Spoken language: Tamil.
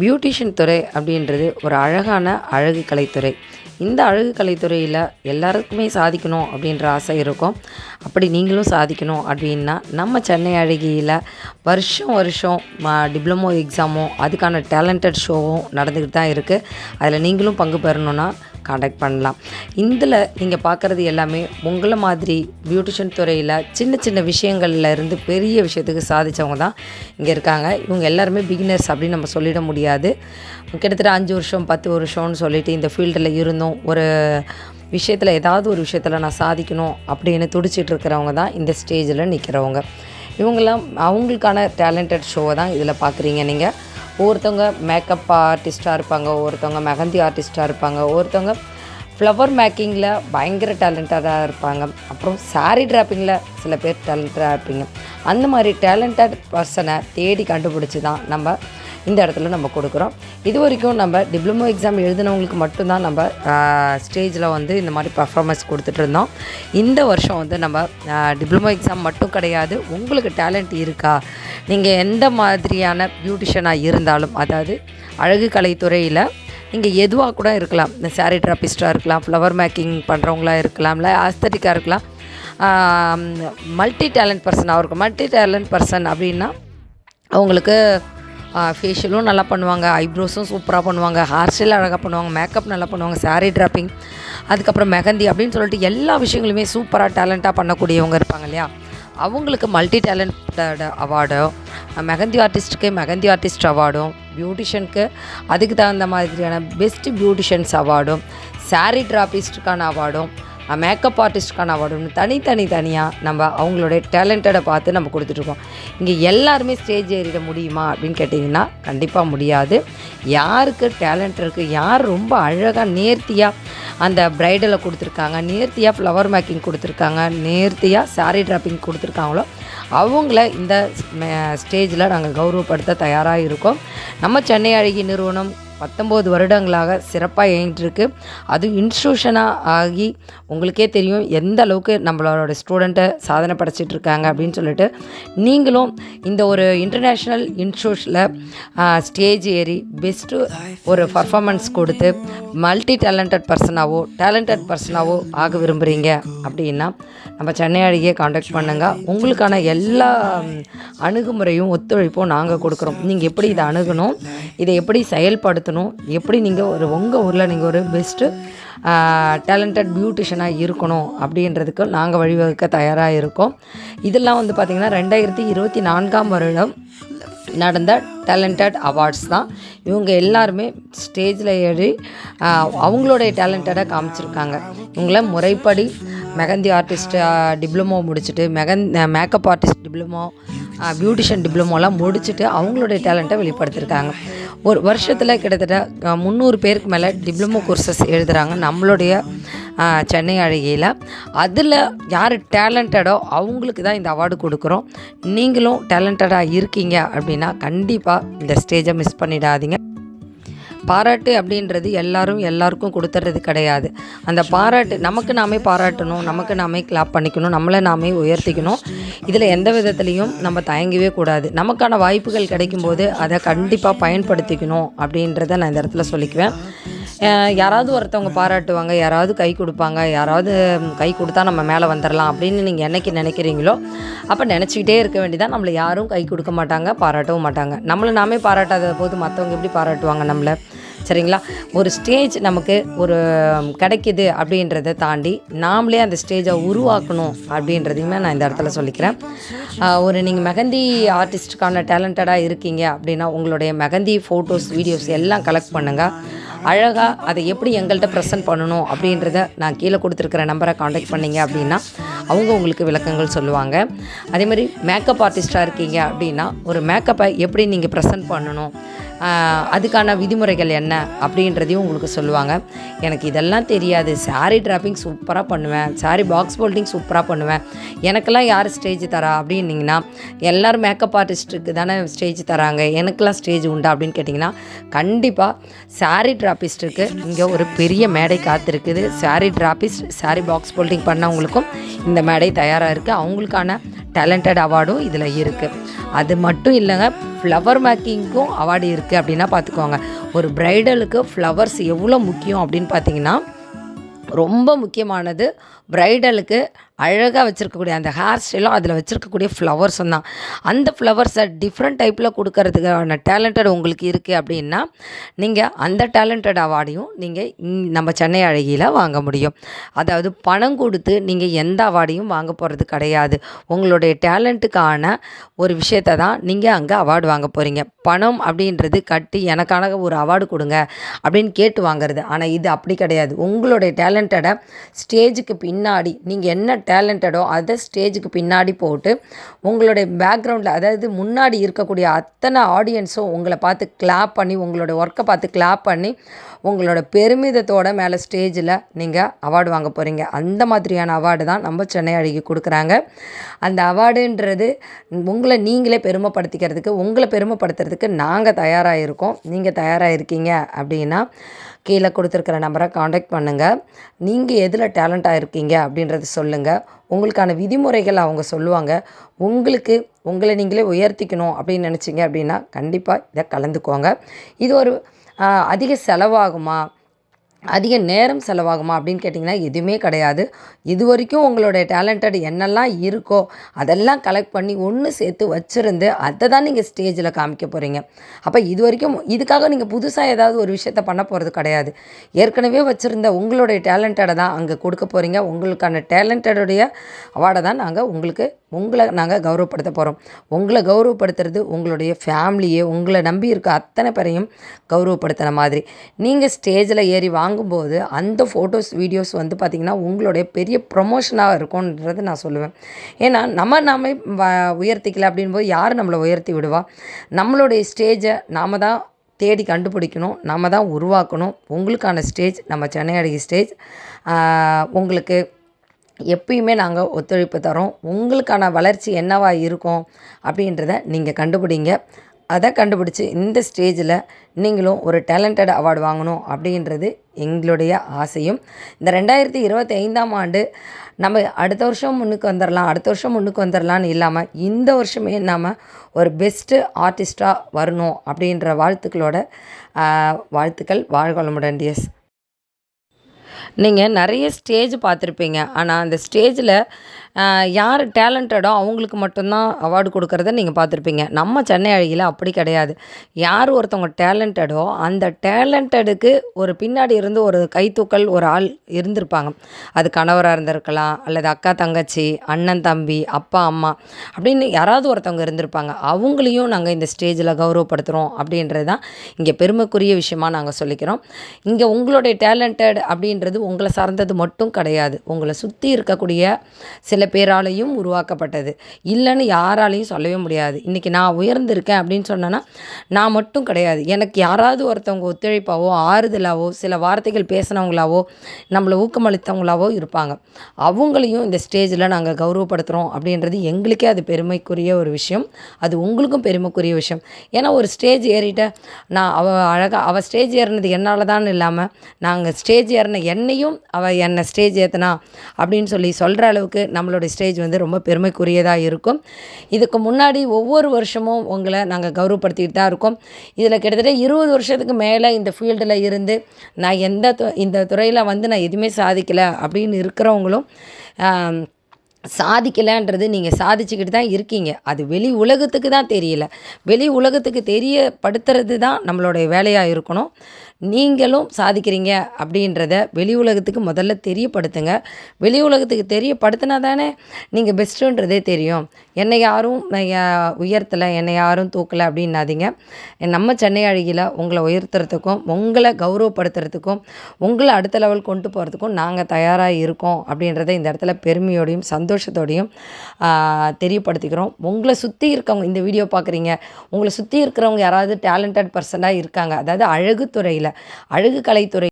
பியூட்டிஷியன் துறை அப்படின்றது ஒரு அழகான அழகு கலைத்துறை. இந்த அழகு கலைத்துறையில் எல்லாருக்குமே சாதிக்கணும் அப்படின்ற ஆசை இருக்கும். அப்படி நீங்களும் சாதிக்கணும் அப்படின்னா நம்ம சென்னை அழகியில் வருஷம் வருஷம் டிப்ளமோ எக்ஸாமும் அதுக்கான டேலண்டட் ஷோவும் நடந்துக்கிட்டு தான் இருக்குது அதில் நீங்களும் பங்கு பெறணுன்னா காண்டாக்ட் பண்ணலாம். இதில் நீங்கள் பார்க்குறது எல்லாமே உங்களை மாதிரி பியூட்டிஷியன் துறையில் சின்ன சின்ன விஷயங்கள்ல இருந்து பெரிய விஷயத்துக்கு சாதித்தவங்க தான் இங்கே இருக்காங்க. இவங்க எல்லாருமே பிகினர்ஸ் அப்படின்னு நம்ம சொல்லிட முடியாது. கிட்டத்தட்ட அஞ்சு வருஷம் பத்து வருஷம்னு சொல்லிட்டு இந்த ஃபீல்டில் இருந்தோம். ஒரு விஷயத்தில் ஏதாவது ஒரு விஷயத்தில் நான் சாதிக்கணும் அப்படின்னு துடிச்சிட்டு இருக்கிறவங்க தான் இந்த ஸ்டேஜில் நிற்கிறவங்க இவங்கெல்லாம் அவங்களுக்கான டேலண்டட் ஷோவை தான் இதில் பார்க்குறீங்க நீங்கள் ஒருத்தவங்க மேக்கப் ஆர்டிஸ்ட்டாக இருப்பாங்க ஒருத்தவங்க மெஹந்தி ஆர்டிஸ்ட்டாக இருப்பாங்க ஒருத்தவங்க ஃப்ளவர் மேக்கிங்கில் பயங்கர டேலண்டடாக இருப்பாங்க. அப்புறம் சாரீ ட்ராப்பிங்கில் சில பேர் டேலண்டடாக இருப்பீங்க. அந்த மாதிரி டேலண்டட் பர்சனை தேடி கண்டுபிடிச்சி தான் நம்ம இந்த இடத்துல நம்ம கொடுக்குறோம். இது வரைக்கும் நம்ம டிப்ளமோ எக்ஸாம் எழுதினவங்களுக்கு மட்டும்தான் நம்ம ஸ்டேஜில் வந்து இந்த மாதிரி பர்ஃபார்மன்ஸ் கொடுத்துட்டு இருந்தோம். இந்த வருஷம் வந்து நம்ம டிப்ளமோ எக்ஸாம் மட்டும் கிடையாது. உங்களுக்கு டேலண்ட் இருக்கா? நீங்கள் எந்த மாதிரியான பியூட்டிஷியனாக இருந்தாலும் அதாவது அழகு கலைத்துறையில் நீங்கள் எதுவாக கூட இருக்கலாம். இந்த சாரீ ட்ராபிஸ்டாக இருக்கலாம் ஃப்ளவர் மேக்கிங் பண்ணுறவங்களா இருக்கலாம் இல்லை ஆஸ்தட்டிக்காக இருக்கலாம். மல்டி டேலண்ட் பர்சனாக இருக்கும் மல்டி டேலண்ட் பர்சன் அப்படின்னா அவங்களுக்கு ஃபேஷியலும் நல்லா பண்ணுவாங்க ஐப்ரோஸும் சூப்பராக பண்ணுவாங்க ஹேர் ஸ்டைல் அழகாக பண்ணுவாங்க மேக்கப் நல்லா பண்ணுவாங்க சாரீ ட்ராப்பிங் அதுக்கப்புறம் மெஹந்தி அப்படின்னு சொல்லிட்டு எல்லா விஷயங்களுமே சூப்பராக டேலண்ட்டாக பண்ணக்கூடியவங்க இருப்பாங்க இல்லையா? அவங்களுக்கு மல்டி டேலண்டட் அவார்டோ மெஹந்தி ஆர்டிஸ்ட்டுக்கு மெஹந்தி ஆர்டிஸ்ட் அவார்டும் பியூட்டிஷியனுக்கு அதுக்கு தகுந்த மாதிரியான பெஸ்ட் பியூட்டிஷியன்ஸ் அவார்டும் சாரீ டிராபிஸ்ட்டுக்கான அவார்டும் மேக்கப் ஆர்டிஸ்ட்டுக்கான அவார்டுன்னு தனித்தனி தனியாக நம்ம அவங்களுடைய டேலண்டடை பார்த்து நம்ம கொடுத்துட்ருக்கோம் இங்கே எல்லாருமே ஸ்டேஜ் ஏறிட முடியுமா அப்படின்னு கேட்டிங்கன்னா கண்டிப்பாக முடியாது. யாருக்கு டேலண்ட் இருக்குது யார் ரொம்ப அழகாக நேர்த்தியாக அந்த ப்ரைடலை கொடுத்துருக்காங்க நேர்த்தியாக ஃப்ளவர் மேக்கிங் கொடுத்துருக்காங்க நேர்த்தியாக சாரீ ட்ராப்பிங் கொடுத்துருக்காங்களோ அவங்கள இந்த ஸ்டேஜில் நாங்கள் கௌரவப்படுத்த தயாராக இருக்கோம். நம்ம சென்னை அழகி நிறுவனம் பத்தொம்போது வருடங்களாக சிறப்பாக இயங்கிட்டுருக்கு. அதுவும் இன்ஸ்டியூஷனாக ஆகி உங்களுக்கே தெரியும் எந்த அளவுக்கு நம்மளோட ஸ்டூடெண்ட்டை சாதனை படைச்சிட்டு இருக்காங்க அப்படின்னு சொல்லிட்டு. நீங்களும் இந்த ஒரு இன்டர்நேஷ்னல் இன்ஸ்டியூஷனில் ஸ்டேஜ் ஏறி பெஸ்ட்டு ஒரு பர்ஃபார்மன்ஸ் கொடுத்து மல்டி டேலண்டட் பர்சனாகவோ டேலண்டட் பர்சனாகவோ ஆக விரும்புகிறீங்க அப்படின்னா நம்ம சென்னை அழகியை காண்டாக்ட் பண்ணுங்கள் உங்களுக்கான எல்லா அணுகுமுறையும் ஒத்துழைப்பும் நாங்கள் கொடுக்குறோம். நீங்கள் எப்படி இதை அணுகணும் இதை எப்படி செயல்படுத்தணும் எப்படி நீங்கள் ஒரு உங்கள் ஊரில் நீங்கள் ஒரு பெஸ்ட்டு டேலண்டட் பியூட்டிஷியனாக இருக்கணும் அப்படின்றதுக்கு நாங்கள் வழிவகுக்க தயாராக இருக்கோம். இதெல்லாம் வந்து பார்த்திங்கன்னா ரெண்டாயிரத்தி இருபத்தி நான்காம் வருடம் நடந்த டேலண்டட் அவார்ட்ஸ் தான். இவங்க எல்லாருமே ஸ்டேஜில் ஏறி அவங்களுடைய டேலண்டடாக காமிச்சிருக்காங்க. இவங்கள முறைப்படி மெகந்தி ஆர்டிஸ்ட் டிப்ளமோ முடிச்சுட்டு மெகந் மேக்கப் ஆர்டிஸ்ட் டிப்ளமோ பியூட்டிஷியன் டிப்ளமோலாம் முடிச்சுட்டு அவங்களுடைய டேலண்ட்டை வெளிப்படுத்தியிருக்காங்க ஒரு வருஷத்தில் கிட்டத்தட்ட முந்நூறு பேருக்கு மேலே டிப்ளமோ கோர்சஸ் எழுதுகிறாங்க நம்மளுடைய சென்னை அழகியில். அதில் யார் டேலண்டடோ அவங்களுக்கு தான் இந்த அவார்டு கொடுக்குறோம். நீங்களும் டேலண்டடாக இருக்கீங்க அப்படின்னா கண்டிப்பாக இந்த ஸ்டேஜை மிஸ் பண்ணிடாதீங்க. பாராட்டு அப்படின்றது எல்லாரும் எல்லாருக்கும் கொடுத்துறது கிடையாது. அந்த பாராட்டு நமக்கு நாமே பாராட்டணும் நமக்கு நாமே கிளாப் பண்ணிக்கணும் நம்மளை நாமே உயர்த்திக்கணும். இதில் எந்த விதத்துலையும் நம்ம தயங்கவே கூடாது. நமக்கான வாய்ப்புகள் கிடைக்கும்போது அதை கண்டிப்பாக பயன்படுத்திக்கணும் அப்படின்றத நான் இந்த இடத்துல சொல்லிக்குவேன். யாராவது ஒருத்தவங்க பாராட்டுவாங்க யாராவது கை கொடுப்பாங்க யாராவது கை கொடுத்தா நம்ம மேலே வந்துடலாம் அப்படின்னு நீங்கள் என்னைக்கு நினைக்கிறீங்களோ அப்போ நினச்சிக்கிட்டே இருக்க வேண்டியதான் நம்மளை யாரும் கை கொடுக்க மாட்டாங்க பாராட்டவும் மாட்டாங்க. நம்மளை நாமே பாராட்டாத போது மற்றவங்க எப்படி பாராட்டுவாங்க நம்மளை? சரிங்களா? ஒரு ஸ்டேஜ் நமக்கு ஒரு கிடைக்கிது கிடைக்குது அப்படின்றத தாண்டி நாமளே அந்த ஸ்டேஜை உருவாக்கணும் அப்படின்றதையுமே நான் இந்த இடத்துல சொல்லிக்கிறேன். ஒரு நீங்கள் மெகந்தி ஆர்டிஸ்டுக்கான டேலண்டடாக இருக்கீங்க அப்படின்னா உங்களுடைய மெகந்தி ஃபோட்டோஸ் வீடியோஸ் எல்லாம் கலெக்ட் பண்ணுங்கள் அழகாக அதை எப்படி எங்கள்கிட்ட ப்ரெசென்ட் பண்ணணும் அப்படின்றத நான் கீழே கொடுத்துருக்கிற நம்பரை காண்டாக்ட் பண்ணீங்க அப்படின்னா அவங்க உங்களுக்கு விளக்கங்கள் சொல்லுவாங்க. அதே மாதிரி மேக்கப் ஆர்டிஸ்ட்டாக இருக்கீங்க அப்படின்னா ஒரு மேக்கப்பை எப்படி நீங்கள் ப்ரெசென்ட் பண்ணணும்? அதுக்கான விதிமுறைகள் என்ன அப்படின்றதையும் உங்களுக்கு சொல்லுவாங்க. எனக்கு இதெல்லாம் தெரியாது. saree டிராப்பிங் சூப்பராக பண்ணுவேன். saree பாக்ஸ் போல்டிங் சூப்பராக பண்ணுவேன். எனக்கெல்லாம் யார் ஸ்டேஜ் தரா அப்படின்னிங்கன்னா எல்லோரும் மேக்கப் ஆர்டிஸ்ட்டுக்கு தானே ஸ்டேஜ் தராங்க. எனக்கெல்லாம் ஸ்டேஜ் உண்டா அப்படின்னு கேட்டிங்கன்னா கண்டிப்பாக saree டிராப்பிஸ்ட்டுக்கு இங்கே ஒரு பெரிய மேடை காத்திருக்குது. saree drapist saree box folding பண்ணவங்களுக்கும் இந்த மேடை தயாராக இருக்குது அவங்களுக்கான டேலண்டட் அவார்டும் இதில் இருக்குது அது மட்டும் இல்லைங்க ஃப்ளவர் மேக்கிங்க்கும் அவார்டு இருக்குது அப்படின்னா பார்த்துக்கோங்க. ஒரு ப்ரைடலுக்கு ஃப்ளவர்ஸ் எவ்வளோ முக்கியம் அப்படின்னு பார்த்தீங்கன்னா ரொம்ப முக்கியமானது ப்ரைடலுக்கு அழகாக வச்சுருக்கக்கூடிய அந்த ஹேர் ஸ்டைலும் அதில் வச்சுருக்கக்கூடிய ஃப்ளவர்ஸும் தான். அந்த ஃப்ளவர்ஸை டிஃப்ரெண்ட் டைப்பில் கொடுக்கறதுக்கான டேலண்டட் உங்களுக்கு இருக்குது அப்படின்னா நீங்கள் அந்த டேலண்டட் அவார்டையும் நீங்கள் நம்ம சென்னை அழகியில் வாங்க முடியும். அதாவது பணம் கொடுத்து நீங்கள் எந்த அவார்டையும் வாங்க போகிறது கிடையாது. உங்களுடைய டேலண்ட்டுக்கான ஒரு விஷயத்தை தான் நீங்கள் அங்கே அவார்டு வாங்க போகிறீங்க பணம் அப்படின்றது கட்டி எனக்கான ஒரு அவார்டு கொடுங்க அப்படின்னு கேட்டு வாங்குறது. ஆனால் இது அப்படி கிடையாது. உங்களுடைய டேலண்டடை ஸ்டேஜுக்கு பின்னாடி நீங்கள் என்ன டேலண்டடோ அதை ஸ்டேஜுக்கு பின்னாடி போட்டு உங்களுடைய பேக்ரவுண்டில் அதாவது முன்னாடி இருக்கக்கூடிய அத்தனை ஆடியன்ஸும் உங்களை பார்த்து கிளாப் பண்ணி உங்களோட ஒர்க்கை பார்த்து கிளாப் பண்ணி உங்களோட பெருமிதத்தோட மேலே ஸ்டேஜில் நீங்கள் அவார்டு வாங்க போகிறீங்க அந்த மாதிரியான அவார்டு தான் நம்ம சென்னை அழகி கொடுக்குறாங்க. அந்த அவார்டுன்றது உங்களை நீங்களே பெருமைப்படுத்திக்கிறதுக்கு உங்களை பெருமைப்படுத்துறதுக்கு நாங்கள் தயாராக இருக்கோம். நீங்கள் தயாராக இருக்கீங்க அப்படின்னா கீழே கொடுத்துருக்குற நம்பரை காண்டாக்ட் பண்ணுங்கள் நீங்கள் எதில் டேலண்ட்டாக இருக்கீங்க அப்படின்றத சொல்லுங்கள் உங்களுக்கான விதிமுறைகள் அவங்க சொல்லுவாங்க. உங்களுக்கு உங்களை நீங்களே உயர்த்திக்கணும் அப்படின்னு நினச்சிங்க அப்படின்னா கண்டிப்பாக இதை கலந்துக்கோங்க. இது ஒரு அதிக செலவாகுமா? அதிக நேரம் செலவாகுமா அப்படின்னு கேட்டிங்கன்னா எதுவுமே கிடையாது. இது வரைக்கும் உங்களுடைய டேலண்டட் என்னெல்லாம் இருக்கோ அதெல்லாம் கலெக்ட் பண்ணி ஒன்று சேர்த்து வச்சுருந்து அதை தான் நீங்கள் ஸ்டேஜில் காமிக்க போகிறீங்க அப்போ இது வரைக்கும் இதுக்காக நீங்கள் புதுசாக ஏதாவது ஒரு விஷயத்த பண்ண போகிறது கிடையாது. ஏற்கனவே வச்சுருந்த உங்களுடைய டேலண்டடை தான் அங்கே கொடுக்க போகிறீங்க உங்களுக்கான டேலண்டடுடைய அவார்டை தான் நாங்கள் உங்களுக்கு உங்களை நாங்கள் கௌரவப்படுத்த போகிறோம் உங்களை கௌரவப்படுத்துறது உங்களுடைய ஃபேமிலியே உங்களை நம்பி இருக்க அத்தனை பேரையும் கௌரவப்படுத்தின மாதிரி. நீங்கள் ஸ்டேஜில் ஏறி வாங்கும்போது அந்த ஃபோட்டோஸ் வீடியோஸ் வந்து பார்த்திங்கன்னா உங்களுடைய பெரிய ப்ரொமோஷனாக இருக்கும்ன்றது நான் சொல்லுவேன். ஏன்னா நம்ம நாமே வ- உயர்த்திக்கல அப்படின்போது யார் நம்மளை உயர்த்தி விடுவா? நம்மளுடைய ஸ்டேஜை நாம தான் தேடி கண்டுபிடிக்கணும் நம்ம தான் உருவாக்கணும். உங்களுக்கான ஸ்டேஜ் நம்ம சென்னை அழகி ஸ்டேஜ் உங்களுக்கு எப்பயுமே நாங்கள் ஒத்துழைப்பு தரோம். உங்களுக்கான வளர்ச்சி என்னவா இருக்கும் அப்படின்றத நீங்கள் கண்டுபிடிங்க. அதை கண்டுபிடிச்சி இந்த ஸ்டேஜில் நீங்களும் ஒரு டேலண்டட் அவார்டு வாங்கணும் அப்படின்றது எங்களுடைய ஆசையும். இந்த ரெண்டாயிரத்தி இருபத்தி ஐந்தாம் ஆண்டு நம்ம அடுத்த வருஷம் முன்னுக்கு வந்துடலாம் அடுத்த வருஷம் முன்னுக்கு வந்துடலான்னு இல்லாமல் இந்த வருஷமே நாம் ஒரு பெஸ்ட்டு ஆர்டிஸ்ட்டாக வரணும் அப்படின்ற வாழ்த்துக்களோட வாழ்த்துக்கள். வாழ்க டிஎஸ் நீங்கள் நிறைய ஸ்டேஜ் பார்த்துருப்பீங்க. ஆனால் அந்த ஸ்டேஜில் யார் டேலண்டடோ அவங்களுக்கு மட்டும்தான் அவார்டு கொடுக்குறத நீங்கள் பார்த்துருப்பீங்க. நம்ம சென்னை அழகியில் அப்படி கிடையாது. யார் ஒருத்தவங்க டேலண்டடோ அந்த டேலண்டடுக்கு ஒரு பின்னாடி இருந்து ஒரு கைத்தூக்கல் ஒரு ஆள் இருந்திருப்பாங்க. அது கணவராக இருந்திருக்கலாம் அல்லது அக்கா தங்கச்சி அண்ணன் தம்பி அப்பா அம்மா அப்படின்னு யாராவது ஒருத்தவங்க இருந்திருப்பாங்க. அவங்களையும் நாங்கள் இந்த ஸ்டேஜில் கௌரவப்படுத்துகிறோம் அப்படின்றது தான் இங்கே பெருமைக்குரிய விஷயமா நாங்கள் சொல்லிக்கிறோம். இங்கே உங்களுடைய டேலண்டட் அப்படின்றது உங்களை சார்ந்தது மட்டும் கிடையாது. உங்களை சுற்றி இருக்கக்கூடிய சில பேராலையும் உருவாக்கப்பட்டது. இல்லைன்னு யாராலையும் சொல்லவே முடியாது. இன்றைக்கி நான் உயர்ந்திருக்கேன் அப்படின்னு சொன்னேன்னா நான் மட்டும் கிடையாது. எனக்கு யாராவது ஒருத்தவங்க ஒத்துழைப்பாவோ ஆறுதலாவோ சில வார்த்தைகள் பேசினவங்களாவோ நம்மளை ஊக்கமளித்தவங்களாவோ இருப்பாங்க. அவங்களையும் இந்த ஸ்டேஜில் நாங்கள் கௌரவப்படுத்துகிறோம் அப்படின்றது எங்களுக்கே அது பெருமைக்குரிய ஒரு விஷயம். அது உங்களுக்கும் பெருமைக்குரிய விஷயம். ஏன்னா ஒரு ஸ்டேஜ் ஏறிட்ட நான் அவ அழகாக அவள் ஸ்டேஜ் ஏறினது என்னால் தான் இல்லாமல் நாங்கள் ஸ்டேஜ் ஏறின என்னையும் அவள் என்னை ஸ்டேஜ் ஏற்றினா அப்படின்னு சொல்லி சொல்கிற அளவுக்கு நம்மளுடைய ஸ்டேஜ் வந்து ரொம்ப பெருமைக்குரியதாக இருக்கும். இதுக்கு முன்னாடி ஒவ்வொரு வருஷமும் உங்களை நாங்கள் கௌரவப்படுத்திக்கிட்டு தான் இருக்கோம். இதில் கிட்டத்தட்ட இருபது வருஷத்துக்கு மேலே இந்த ஃபீல்டில் இருந்து நான் எந்த து- இந்த துறையில் வந்து நான் எதுவுமே சாதிக்கலை அப்படின்னு இருக்கிறவங்களும் சாதிக்கலைன்றது நீங்கள் சாதிச்சுக்கிட்டு தான் இருக்கீங்க. அது வெளி உலகத்துக்கு தான் தெரியல. வெளி உலகத்துக்கு தெரியப்படுத்துறது தான் நம்மளுடைய வேலையாக இருக்கணும். நீங்களும் சாதிக்கிறீங்க அப்படின்றத வெளி உலகத்துக்கு முதல்ல தெரியப்படுத்துங்க. வெளி உலகத்துக்கு தெரியப்படுத்தினா தானே நீங்கள் பெஸ்ட்டுன்றதே தெரியும். என்னை யாரும் உயர்த்தலை என்னை யாரும் தூக்கலை அப்படின்னாதீங்க. நம்ம சென்னை அழகியில் உங்களை உயர்த்துறதுக்கும் உங்களை கௌரவப்படுத்துறதுக்கும் உங்களை அடுத்த லெவல் கொண்டு போகிறதுக்கும் நாங்கள் தயாராக இருக்கோம் அப்படின்றத இந்த இடத்துல பெருமையோடையும் சந்தோஷம் சந்தோஷத்தோடையும் தெரியப்படுத்திக்கிறோம். உங்களை சுற்றி இருக்கவங்க இந்த வீடியோ பார்க்குறீங்க உங்களை சுற்றி இருக்கிறவங்க யாராவது டேலண்டட் பர்சனாக இருக்காங்க அதாவது அழகுத்துறையில் அழகு கலைத்துறை